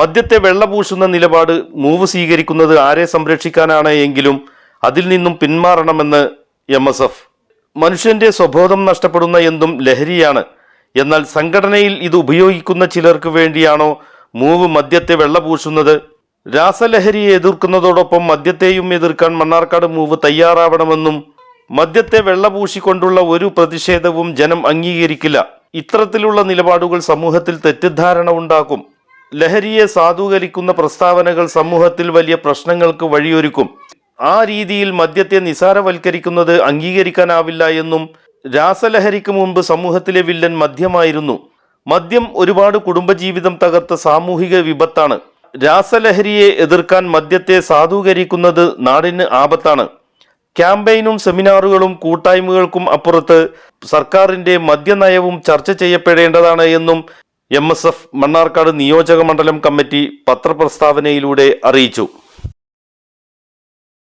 മദ്യത്തെ വെള്ളപൂശുന്ന നിലപാട് മൂവ് സ്വീകരിക്കുന്നത് ആരെ സംരക്ഷിക്കാനാണ് എങ്കിലും അതിൽ നിന്നും പിന്മാറണമെന്ന് എം എസ് എഫ്. മനുഷ്യന്റെ സ്വബോധം നഷ്ടപ്പെടുന്ന എന്തും ലഹരിയാണ്. എന്നാൽ സംഘടനയിൽ ഇത് ഉപയോഗിക്കുന്ന ചിലർക്ക് വേണ്ടിയാണോ മൂവ് മദ്യത്തെ വെള്ളപൂശുന്നത്? രാസലഹരിയെ എതിർക്കുന്നതോടൊപ്പം മദ്യത്തെയും എതിർക്കാൻ മണ്ണാർക്കാട് മൂവ് തയ്യാറാവണമെന്നും മദ്യത്തെ വെള്ളപൂശിക്കൊണ്ടുള്ള ഒരു പ്രതിഷേധവും ജനം അംഗീകരിക്കില്ല. ഇത്തരത്തിലുള്ള നിലപാടുകൾ സമൂഹത്തിൽ തെറ്റിദ്ധാരണ ഉണ്ടാക്കും. ലഹരിയെ സാധൂകരിക്കുന്ന പ്രസ്താവനകൾ സമൂഹത്തിൽ വലിയ പ്രശ്നങ്ങൾക്ക് വഴിയൊരുക്കും. ആ രീതിയിൽ മദ്യത്തെ നിസാരവൽക്കരിക്കുന്നത് അംഗീകരിക്കാനാവില്ല എന്നും രാസലഹരിക്ക് മുമ്പ് സമൂഹത്തിലെ വില്ലൻ മദ്യമായിരുന്നു. മദ്യം ഒരുപാട് കുടുംബജീവിതം തകർത്ത സാമൂഹിക വിപത്താണ്. രാസലഹരിയെ എതിർക്കാൻ മദ്യത്തെ സാധൂകരിക്കുന്നത് നാടിന് ആപത്താണ്. ക്യാമ്പയിനും സെമിനാറുകളും കൂട്ടായ്മകൾക്കും അപ്പുറത്ത് സർക്കാരിന്റെ മദ്യനയവും ചർച്ച ചെയ്യപ്പെടേണ്ടതാണ് എന്നും എം എസ് എഫ് മണ്ണാർക്കാട് നിയോജക മണ്ഡലം കമ്മിറ്റി പത്രപ്രസ്താവനയിലൂടെ അറിയിച്ചു.